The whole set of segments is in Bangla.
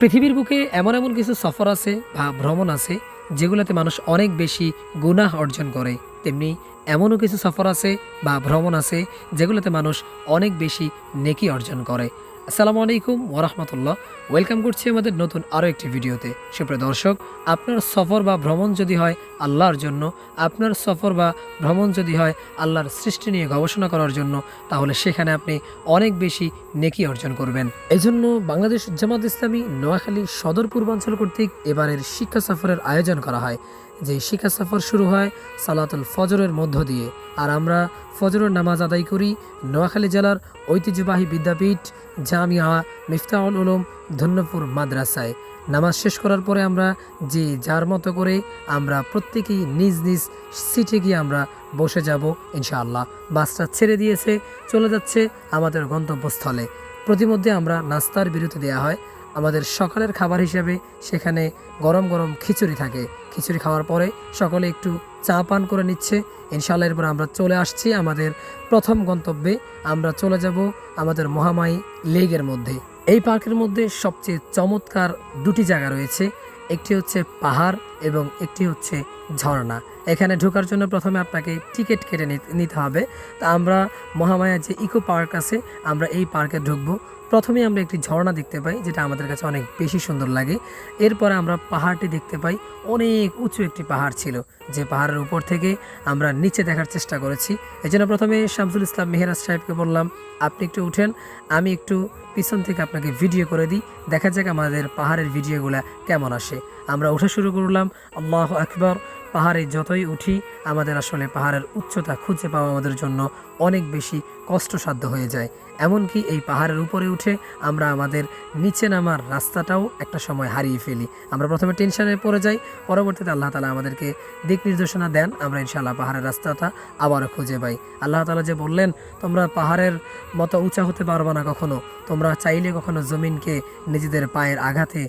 পৃথিবীর বুকে এমন এমন কিছু সফর আছে বা ভ্রমণ আছে যেগুলোতে মানুষ অনেক বেশি গুনাহ অর্জন করে। তেমনি এমনও কিছু সফর আছে বা ভ্রমণ আছে যেগুলোতে মানুষ অনেক বেশি নেকি অর্জন করে। আসসালামু আলাইকুম ওরহমতুল্লাহ ওয়েলকাম করছি আমাদের নতুন আরও একটি ভিডিওতে। সুপ্রিয় দর্শক, আপনার সফর বা ভ্রমণ যদি হয় আল্লাহর জন্য, আপনার সফর বা ভ্রমণ যদি হয় আল্লাহর সৃষ্টি নিয়ে গবেষণা করার জন্য, তাহলে সেখানে আপনি অনেক বেশি নেকি অর্জন করবেন। এই জন্য বাংলাদেশ জামাত ইসলামী নোয়াখালী সদর পূর্বাঞ্চল কর্তৃক এবারের শিক্ষা সফরের আয়োজন করা হয়। যে শিক্ষা সফর শুরু হয় সালাতুল ফজরের মধ্য দিয়ে। আর আমরা ফজরের নামাজ আদায় করি নোয়াখালী জেলার ঐতিহ্যবাহী বিদ্যাপীঠ জামিয়া মিফতাউল উলুম ধন্যপুর মাদ্রাসায়। নামাজ শেষ করার পরে আমরা যে যার মতো করে আমরা প্রত্যেকেই নিজ নিজ সিটে গিয়ে আমরা বসে যাব ইনশাআল্লাহ। বাসটা ছেড়ে দিয়েছে, চলে যাচ্ছে আমাদের গন্তব্যস্থলে। প্রতিমধ্যে আমরা নাস্তার বিরতি দেওয়া হয়। আমাদের সকালের খাবার হিসেবে সেখানে গরম গরম খিচুড়ি থাকে। খিচুড়ি খাওয়ার পরে সকলে একটু চা পান করে নিচ্ছে। ইনশাল্লাহ এরপর আমরা চলে আসছি আমাদের প্রথম গন্তব্যে। আমরা চলে যাব আমাদের মহামায়ী লেগের মধ্যে। এই পার্কের মধ্যে সবচেয়ে চমৎকার দুটি জায়গা রয়েছে। একটি হচ্ছে পাহাড় এবং একটি হচ্ছে ঝর্ণা। এখানে ঢোকার জন্য প্রথমে আপনাকে টিকিট কেটে নিতে- হবে। তা আমরা মহামায়া যে ইকো পার্ক আছে, আমরা এই পার্কে ঢুকবো। প্রথমে আমরা একটি ঝর্ণা দেখতে পাই, যেটা আমাদের কাছে অনেক বেশি সুন্দর লাগে। এরপরে আমরা পাহাড়টি দেখতে পাই, অনেক উঁচু একটি পাহাড় ছিল, যে পাহাড়ের উপর থেকে আমরা নিচে দেখার চেষ্টা করেছি। এই জন্য প্রথমে শামসুল ইসলাম মেহরাজ সাহেবকে বললাম, আপনি একটু উঠেন, আমি একটু পিছন থেকে আপনাকে ভিডিও করে দিই, দেখা যাক আমাদের পাহাড়ের ভিডিওগুলা কেমন আসে। আমরা উঠে শুরু করলাম আল্লাহ আকবর। পাহাড়ে যতই উঠি, আমাদের আসলে পাহাড়ের উচ্চতা খুঁজে পাওয়া আমাদের জন্য অনেক বেশি কষ্টসাধ্য হয়ে যায়। এমনকি এই পাহাড়ের উপরে উঠে আমরা আমাদের নিচে নামার রাস্তাটাও একটা সময় হারিয়ে ফেলি। আমরা প্রথমে টেনশনে পড়ে যাই, পরবর্তীতে আল্লাহ তালা আমাদেরকে দিক নির্দেশনা দেন, আমরা ইনশাআল্লাহ পাহাড়ের রাস্তাটা আবারও খুঁজে পাই। আল্লাহ তালা যে বললেন, তোমরা পাহাড়ের মতো উঁচা হতে পারবে না কখনো। তোমরা চাইলে কখনো জমিনকে নিজেদের পায়ের আঘাতে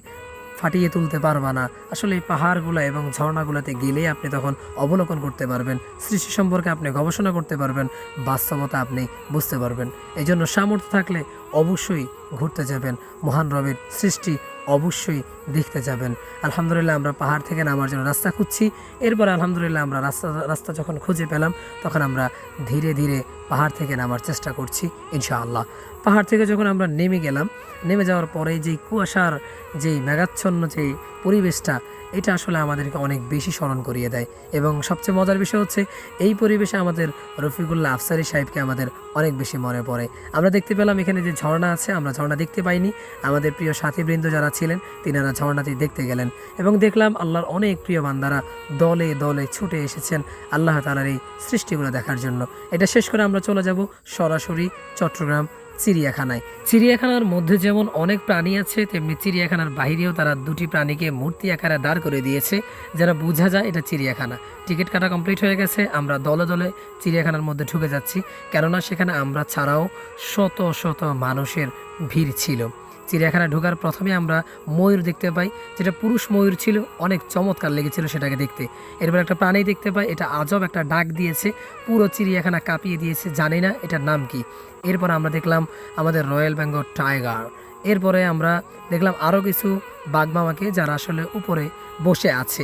ফাটিয়ে তুলতে পারবা না। আসলে এই পাহাড়গুলো এবং ঝর্ণাগুলোতে গেলেই আপনি তখন অবলোকন করতে পারবেন, সৃষ্টি সম্পর্কে আপনি গবেষণা করতে পারবেন, বাস্তবতা আপনি বুঝতে পারবেন। এই জন্য সামর্থ্য থাকলে অবশ্যই ঘুরতে যাবেন, মহান রবের সৃষ্টি অবশ্যই দেখতে যাবেন। আলহামদুলিল্লাহ আমরা পাহাড় থেকে নামার জন্য রাস্তা খুঁজছি। এরপর আলহামদুলিল্লাহ আমরা রাস্তা রাস্তা যখন খুঁজে পেলাম, তখন আমরা ধীরে ধীরে পাহাড় থেকে নামার চেষ্টা করছি, ইনশাআল্লাহ। পাহাড় থেকে যখন আমরা নেমে গেলাম, নেমে যাওয়ার পরে যেই কুয়াশার, যেই মেঘাচ্ছন্ন যেই পরিবেশটা, এটা আসলে আমাদেরকে অনেক বেশি স্মরণ করিয়ে দেয়। এবং সবচেয়ে মজার বিষয় হচ্ছে, এই পরিবেশে আমাদের রফিকুল্লাহ আফসারি সাহেবকে আমাদের অনেক বেশি মনে পড়ে। আমরা দেখতে পেলাম এখানে যে ঝর্ণা আছে, আমরা ঝর্ণা দেখতে পাইনি। আমাদের প্রিয় সাথীবৃন্দ যারা ছিলেন, তিনারা ঝর্ণাটি দেখতে গেলেন। এবং দেখলাম আল্লাহর অনেক প্রিয় বান্দারা দলে দলে ছুটে এসেছেন আল্লাহ তালার এই সৃষ্টিগুলো দেখার জন্য। এটা শেষ করে আমরা চলে যাব সরাসরি চট্টগ্রাম চিড়িয়াখানায়। চিড়িয়াখানার মধ্যে যেমন অনেক প্রাণী আছে, তেমনি চিড়িয়াখানার বাহিরেও তারা দুটি প্রাণীকে মূর্তি আকারে দাঁড় করে দিয়েছে। যারা বোঝা যায় এটা চিড়িয়াখানা। টিকিট কাটা কমপ্লিট হয়ে গেছে, আমরা দলে দলে চিড়িয়াখানার মধ্যে ঢুকে যাচ্ছি। কেননা সেখানে আমরা ছাড়াও শত শত মানুষের ভিড় ছিল। চিড়িয়াখানা ঢোকার প্রথমে আমরা ময়ূর দেখতে পাই, যেটা পুরুষ ময়ূর ছিল, অনেক চমৎকার লেগেছিল সেটাকে দেখতে। এরপর একটা প্রাণী দেখতে পাই, এটা আজব একটা ডাক দিয়েছে, পুরো চিড়িয়াখানা কাঁপিয়ে দিয়েছে, জানি না এটার নাম কি। এরপর আমরা দেখলাম আমাদের রয়্যাল বেঙ্গল টাইগার। এরপরে আমরা দেখলাম আরও কিছু বাঘমামাকে যারা আসলে উপরে বসে আছে।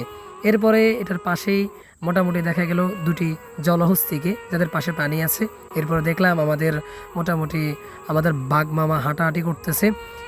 এরপরে এটার পাশেই মোটামুটি দেখা গেল দুটি জলহস্তিকে, যাদের পাশে পানি আছে। এরপরে দেখলাম আমাদের মোটামুটি আমাদের বাঘ মামা হাঁটাহাঁটি করতেছে।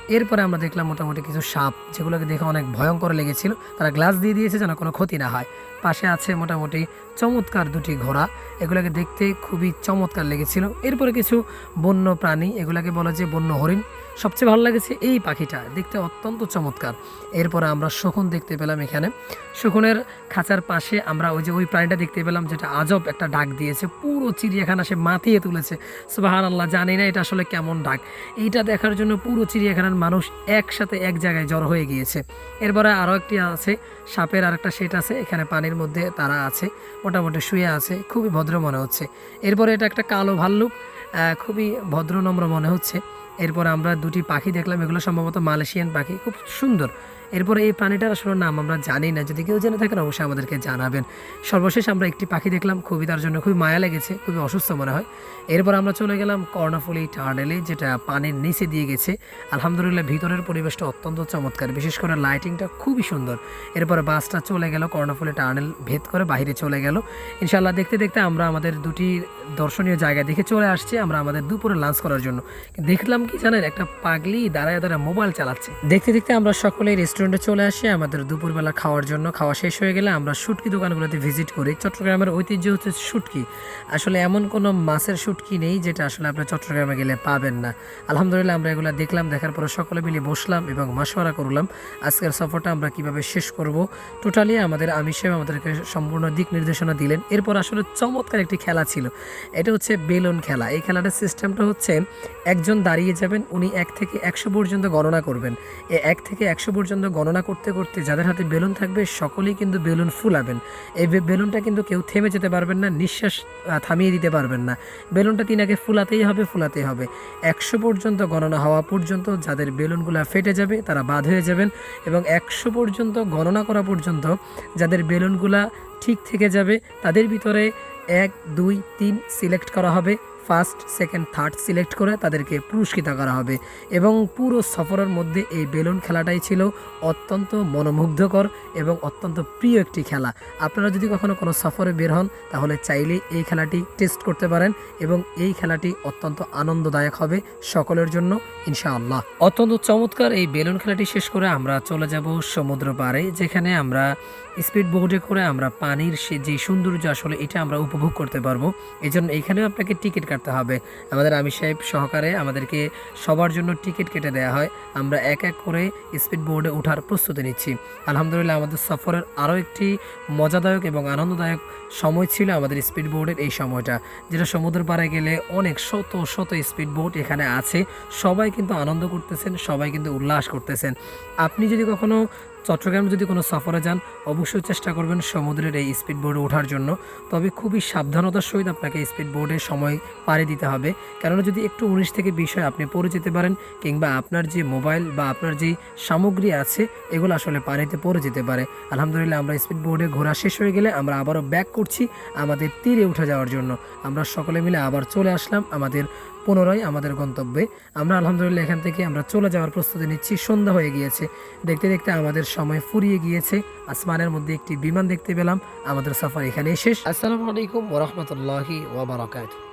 এরপরে আমরা দেখলাম মোটামুটি কিছু সাপ, যেগুলোকে দেখে অনেক ভয়ঙ্কর লেগেছিল। তারা গ্লাস দিয়ে দিয়েছে যেন কোনো ক্ষতি না হয়। পাশে আছে মোটামুটি চমৎকার দুটি ঘোড়া। এগুলোকে দেখতে খুবই চমৎকার লেগেছিল। এরপরে কিছু বন্য প্রাণী, এগুলোকে বলা যে বন্য হরিণ। সবচেয়ে ভালো লেগেছে এই পাখিটা। দেখতে অত্যন্ত চমৎকার। এরপরে আমরা শকুন দেখতে পেলাম এখানে। শকুনের খাঁচার পাশে আমরা ওই যে ওই প্রাণীটা দেখতে পেলাম, যেটা আজব একটা ডাক দিয়েছে। পুরো চিড়িয়াখানা সে মাতিয়ে তুলেছে। সুবাহান আল্লাহ জানি না এটা আসলে কেমন ডাক। এইটা দেখার জন্য পুরো চিড়িয়াখানার মানুষ একসাথে এক জায়গায় জড়ো হয়ে গিয়েছে। এরপরে আরও একটি আছে, সাপের আরেকটা সেট আছে, এখানে পানির মধ্যে তারা আছে, মোটামুটি শুয়ে আছে, খুবই ভদ্র মনে হচ্ছে। এরপরে এটা একটা কালো ভাল্লুক খুবই ভদ্রনম্র মনে হচ্ছে। এরপর আমরা দুটি পাখি দেখলাম, এগুলো সম্ভবত মালয়েশিয়ান পাখি, খুব সুন্দর। এরপরে এই প্রাণীটার আসলে নাম আমরা জানি না। যদি কেউ জেনে থাকেন, অবশ্যই আমাদেরকে জানাবেন। সর্বশেষ আমরা একটি পাখি দেখলাম খুবই তার জন্য খুবই মায়া লেগেছে, খুবই অসুস্থ মনে হয়। এরপর আমরা চলে গেলাম কর্ণফুলি টার্নেলে যেটা পানির নিচে দিয়ে গেছে। আলহামদুলিল্লাহ, ভিতরের পরিবেশটা অত্যন্ত চমৎকার। বিশেষ করে লাইটিংটা খুবই সুন্দর। এরপরে বাসটা চলে গেল কর্ণফুলি টার্নেল ভেদ করে বাইরে চলে গেল। ইনশাল্লাহ দেখতে দেখতে আমরা আমাদের দুটি দর্শনীয় জায়গা দেখে চলে আসছি, আমরা আমাদের দুপুরে লাঞ্চ করার জন্য। দেখলাম কি জানেন, একটা পাগলি দাঁড়ায় দাঁড়ায় মোবাইল চালাচ্ছে। দেখতে দেখতে আমরা সকলেই রেস্টুরেন্টে চলে আসি, আমাদের দুপুরবেলা খাওয়ার জন্য। খাওয়া শেষ হয়ে গেলে আমরা শুটকি দোকানগুলোতে ভিজিট করি। চট্টগ্রামের ঐতিহ্য হচ্ছে শুটকি। আসলে এমন কোনো মাছের শুটকি নেই যেটা আসলে আপনার চট্টগ্রামে গেলে পাবেন না। আলহামদুলিল্লাহ আমরা এগুলো দেখলাম, দেখার পরে সকলে মিলে বসলাম এবং মাসোয়ারা করলাম। আজকের সফরটা আমরা কীভাবে শেষ করব? টোটালি আমাদের আমির সাহেব আমাদেরকে সম্পূর্ণ দিক নির্দেশনা দিলেন। এরপর আসলে চমৎকার একটি খেলা ছিল। এটা হচ্ছে বেলুন খেলা। এই খেলাটার সিস্টেমটা হচ্ছে একজন দাঁড়িয়ে যাবেন, উনি এক থেকে একশো পর্যন্ত গণনা করবেন। এ এক থেকে একশো পর্যন্ত গণনা করতে করতে যাদের হাতে বেলুন থাকবে সকলেই কিন্তু বেলুন ফুলাবেন। এই বেলুনটা কিন্তু কেউ থেমে যেতে পারবেন না, নিঃশ্বাস থামিয়ে দিতে পারবেন না। বেলুনটা তিনাকে ফুলাতেই হবে ফুলাতেই হবে। একশো পর্যন্ত গণনা হওয়া পর্যন্ত যাদের বেলুনগুলো ফেটে যাবে তারা বাদ হয়ে যাবেন এবং একশো পর্যন্ত গণনা করা পর্যন্ত যাদের বেলুনগুলা ঠিক থেকে যাবে তাদের ভিতরে এক, দুই, তিন সিলেক্ট করা হবে। ফার্স্ট, সেকেন্ড, থার্ড সিলেক্ট করে তাদেরকে পুরস্কৃত করা হবে। এবং পুরো সফরের মধ্যে এই বেলুন খেলাটাই ছিল অত্যন্ত মনোমুগ্ধকর এবং অত্যন্ত প্রিয় একটি খেলা। আপনারা যদি কখনো কোনো সফরে বের হন, তাহলে চাইলে এই খেলাটি টেস্ট করতে পারেন এবং এই খেলাটি অত্যন্ত আনন্দদায়ক হবে সকলের জন্য, ইনশাআল্লাহ। অত্যন্ত চমৎকার এই বেলুন খেলাটি শেষ করে আমরা চলে যাব সমুদ্র পাড়ে যেখানে আমরা স্পিড বোর্ডে করে আমরা পানির সে যে সৌন্দর্য আসলে এটা আমরা উপভোগ করতে পারব। এই জন্য এখানেও আপনাকে টিকিট কাটতে হবে। আমাদের আমির সাহেব সহকারে আমাদেরকে সবার জন্য টিকিট কেটে দেওয়া হয়। আমরা এক এক করে স্পিড বোর্ডে ওঠার প্রস্তুতি নিচ্ছি। আলহামদুলিল্লাহ আমাদের সফরের আরও একটি মজাদায়ক এবং আনন্দদায়ক সময় ছিল আমাদের স্পিড বোর্ডের এই সময়টা, যেটা সমুদ্র পাড়ে গেলে অনেক শত শত স্পিড বোর্ড এখানে আছে। সবাই কিন্তু আনন্দ করতেছেন, সবাই কিন্তু উল্লাস করতেছেন। আপনি যদি কখনো চট্টগ্রামে যদি কোনো সফরে যান, অবশ্যই চেষ্টা করবেন সমুদ্রের এই স্পিড বোর্ডে ওঠার জন্য। তবে খুবই সাবধানতার সহিত আপনাকে স্পিড বোর্ডে সময় পাড়ি দিতে হবে। কেননা যদি একটু উনিশ থেকে বিশ হয়, আপনি পড়ে যেতে পারেন কিংবা আপনার যে মোবাইল বা আপনার যে সামগ্রী আছে, এগুলো আসলে পানিতে পড়ে যেতে পারে। আলহামদুলিল্লাহ, আমরা স্পিড বোর্ডে ঘোরা শেষ হয়ে গেলে আমরা আবারও ব্যাক করছি আমাদের তীরে উঠে যাওয়ার জন্য। আমরা সকলে মিলে আবার চলে আসলাম আমাদের পুনরায় আমাদের গন্তব্যে। আমরা আলহামদুলিল্লাহ এখান থেকে আমরা চলে যাওয়ার প্রস্তুতি নিচ্ছি। সন্ধ্যা হয়ে গিয়েছে। দেখতে দেখতে আমাদের সময় ফুরিয়ে গিয়েছে। আসমানের মধ্যে একটি বিমান দেখতে পেলাম। আমাদের সফর এখানে শেষ। আসসালামু আলাইকুম ওরহমতুল্লাহি ওবরাকাত